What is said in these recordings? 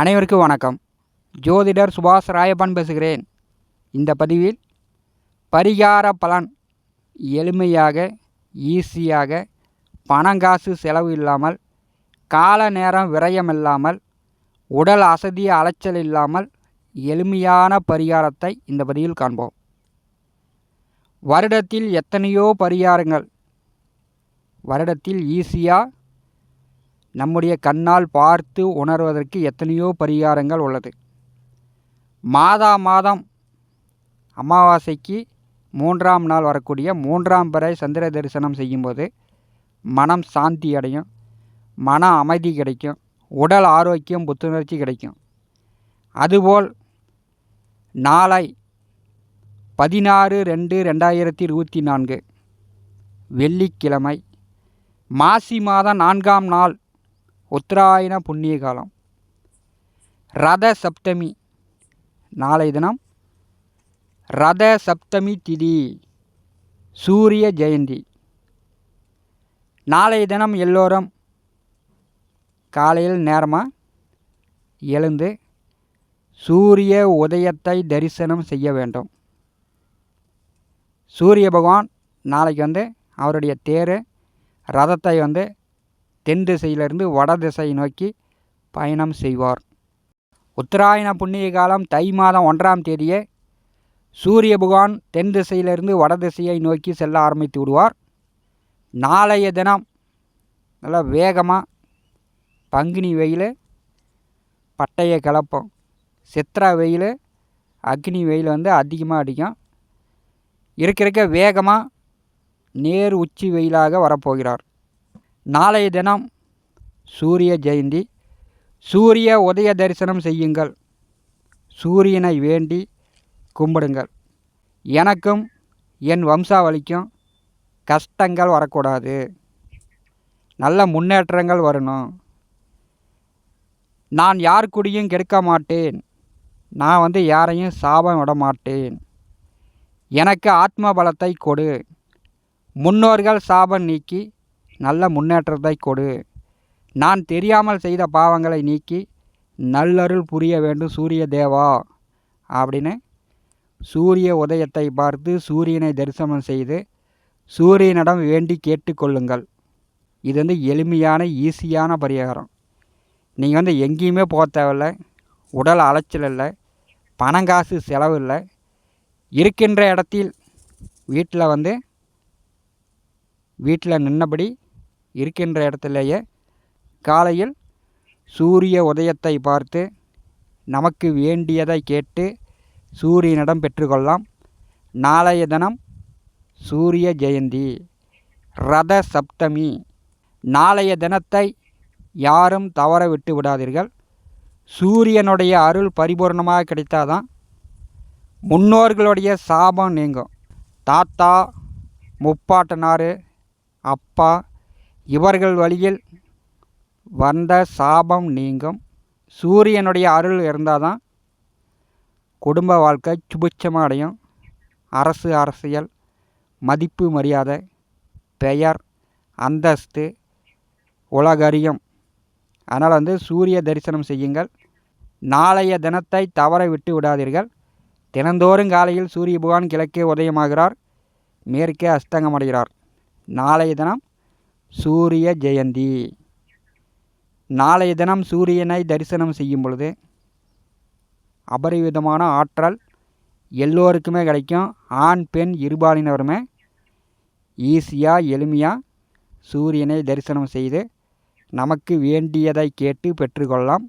அனைவருக்கும் வணக்கம். ஜோதிடர் சுபாஷ் ராயப்பன் பேசுகிறேன். இந்த பதிவில் பரிகார பலன் எளிமையாக ஈஸியாக பணங்காசு செலவு இல்லாமல் கால நேரம் விரயம் இல்லாமல் உடல் அசதி அலைச்சல் இல்லாமல் எளிமையான பரிகாரத்தை இந்த பதிவில் காண்போம். வருடத்தில் எத்தனையோ பரிகாரங்கள். வருடத்தில் ஈஸியாக நம்முடைய கண்ணால் பார்த்து உணர்வதற்கு எத்தனையோ பரிகாரங்கள் உள்ளது. மாதா மாதம் அமாவாசைக்கு மூன்றாம் நாள் வரக்கூடிய மூன்றாம் பிறை சந்திர தரிசனம் செய்யும்போது மனம் சாந்தி அடையும் மன அமைதி கிடைக்கும் உடல் ஆரோக்கியம் புத்துணர்ச்சி கிடைக்கும். அதுபோல் நாளை பதினாறு ரெண்டு ரெண்டாயிரத்தி இருபத்தி நான்கு வெள்ளிக்கிழமை மாசி மாதம் நான்காம் நாள் உத்தராயண புண்ணிய காலம். ரத சப்தமி. நாளை தினம் ரத சப்தமி திதி. சூரிய ஜெயந்தி. நாளைய தினம் எல்லோரும் காலையில் நேரமாக எழுந்து சூரிய உதயத்தை தரிசனம் செய்ய வேண்டும். சூரிய பகவான் நாளைக்கு வந்து அவருடைய தேர் ரதத்தை வந்து தென் திசையிலிருந்து வட திசை நோக்கி பயணம் செய்வார். உத்தராயண புண்ணிய காலம் தை மாதம் ஒன்றாம் தேதியே சூரிய பகவான் தென் திசையிலிருந்து வட திசையை நோக்கி செல்ல ஆரம்பித்து விடுவார். நாளைய தினம் நல்லா வேகமாக பங்குனி வெயில் பட்டையை கிளப்பம். சித்ரா வெயில் அக்னி வெயில் வந்து அதிகமாக அடிக்கும். இருக்க இருக்க வேகமாக நேர் உச்சி வெயிலாக வரப்போகிறார். நாளைய தினம் சூரிய ஜெயந்தி. சூரிய உதய தரிசனம் செய்யுங்கள். சூரியனை வேண்டி கும்பிடுங்கள். எனக்கும் என் வம்சாவளிக்கும் கஷ்டங்கள் வரக்கூடாது. நல்ல முன்னேற்றங்கள் வரணும். நான் யார் கூடியும் கெடுக்க மாட்டேன். நான் வந்து யாரையும் சாபம் விட மாட்டேன். எனக்கு ஆத்ம பலத்தை கொடு. முன்னோர்கள் சாபம் நீக்கி நல்ல முன்னேற்றத்தை கொடு. நான் தெரியாமல் செய்த பாவங்களை நீக்கி நல்லருள் புரிய வேண்டும் சூரிய தேவா அப்படின்னு சூரிய உதயத்தை பார்த்து சூரியனை தரிசனம் செய்து சூரியனிடம் வேண்டி கேட்டுக்கொள்ளுங்கள் இது வந்து எளிமையான ஈஸியான பரிகாரம். நீங்கள் வந்து எங்கேயுமே போக தேவையில்ல உடல் அலைச்சல் இல்லை பணங்காசு செலவு இல்லை. இருக்கின்ற இடத்தில் வீட்டில் வந்து வீட்டில் நின்னபடி இருக்கின்ற இடத்துலையே காலையில் சூரிய உதயத்தை பார்த்து நமக்கு வேண்டியதை கேட்டு சூரியனிடம் பெற்றுக்கொள்ளலாம். நாளைய தினம் சூரிய ஜெயந்தி ரத சப்தமி. நாளைய தினத்தை யாரும் தவற விட்டு விடாதீர்கள். சூரியனுடைய அருள் பரிபூர்ணமாக கிடைத்தாதான் முன்னோர்களுடைய சாபம் நீங்கும். தாத்தா முப்பாட்டனார் அப்பா இவர்கள் வழியில் வந்த சாபம் நீங்கும். சூரியனுடைய அருள் இருந்தால் தான் குடும்ப வாழ்க்கை சுபிட்சமாக அடையும் அரசு அரசியல் மதிப்பு மரியாதை பெயர் அந்தஸ்து உலகறியும் அதனால் வந்து சூரிய தரிசனம் செய்யுங்கள். நாளைய தினத்தை தவற விட்டு விடாதீர்கள். தினந்தோறும் காலையில் சூரிய பகவான் கிழக்கே உதயமாகிறார். மேற்கே அஸ்தங்கமடைகிறார் நாளைய தினம் சூரிய ஜெயந்தி. நாளைய தினம் சூரியனை தரிசனம் செய்யும் பொழுது அபரிவிதமான ஆற்றல் எல்லோருக்குமே கிடைக்கும். ஆண் பெண் இருபாலினருமே ஈஸியாக எளிமையாக சூரியனை தரிசனம் செய்து நமக்கு வேண்டியதை கேட்டு பெற்றுக்கொள்ளலாம்.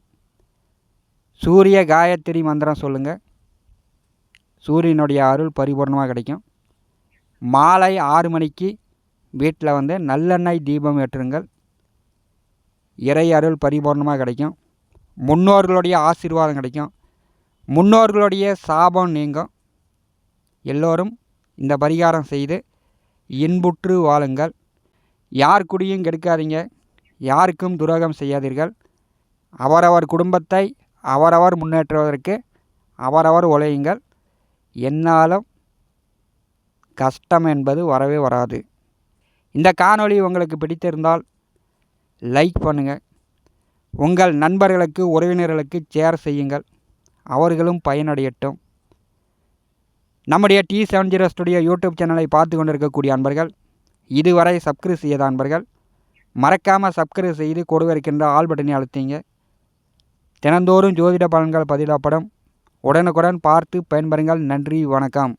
சூரிய காயத்ரி மந்திரம் சொல்லுங்கள் சூரியனுடைய அருள் பரிபூர்ணமாக கிடைக்கும். மாலை ஆறு மணிக்கு வீட்டில் வந்து நல்லெண்ணெய் தீபம் ஏற்றுங்கள். இறை அருள் பரிபூர்ணமாக கிடைக்கும். முன்னோர்களுடைய ஆசீர்வாதம் கிடைக்கும். முன்னோர்களுடைய சாபம் நீங்கும். எல்லோரும் இந்த பரிகாரம் செய்து இன்புற்று வாழுங்கள். யார் குடியும் கெடுக்காதீங்க. யாருக்கும் துரோகம் செய்யாதீர்கள். அவரவர் குடும்பத்தை அவரவர் முன்னேற்றுவதற்கு அவரவர் உழையுங்கள். என்னாலும் கஷ்டம் என்பது வரவே வராது. இந்த காணொளி உங்களுக்கு பிடித்திருந்தால் லைக் பண்ணுங்கள் உங்கள் நண்பர்களுக்கு உறவினர்களுக்கு ஷேர் செய்யுங்கள். அவர்களும் பயனடையட்டும். நம்முடைய T seven zero studio YouTube சேனலை பார்த்து கொண்டிருக்கக்கூடிய அன்பர்கள் இதுவரை சப்ஸ்கிரைப் செய்யாத அன்பர்கள் மறக்காமல் சப்ஸ்கிரைப் செய்து கொடுக்க இருக்கின்ற ஆல் பட்டனை அழுத்திங்க. தினந்தோறும் ஜோதிட பலன்கள் பதிலாப்படும். உடனுக்குடன் பார்த்து பயன்பெறுங்கள். நன்றி வணக்கம்.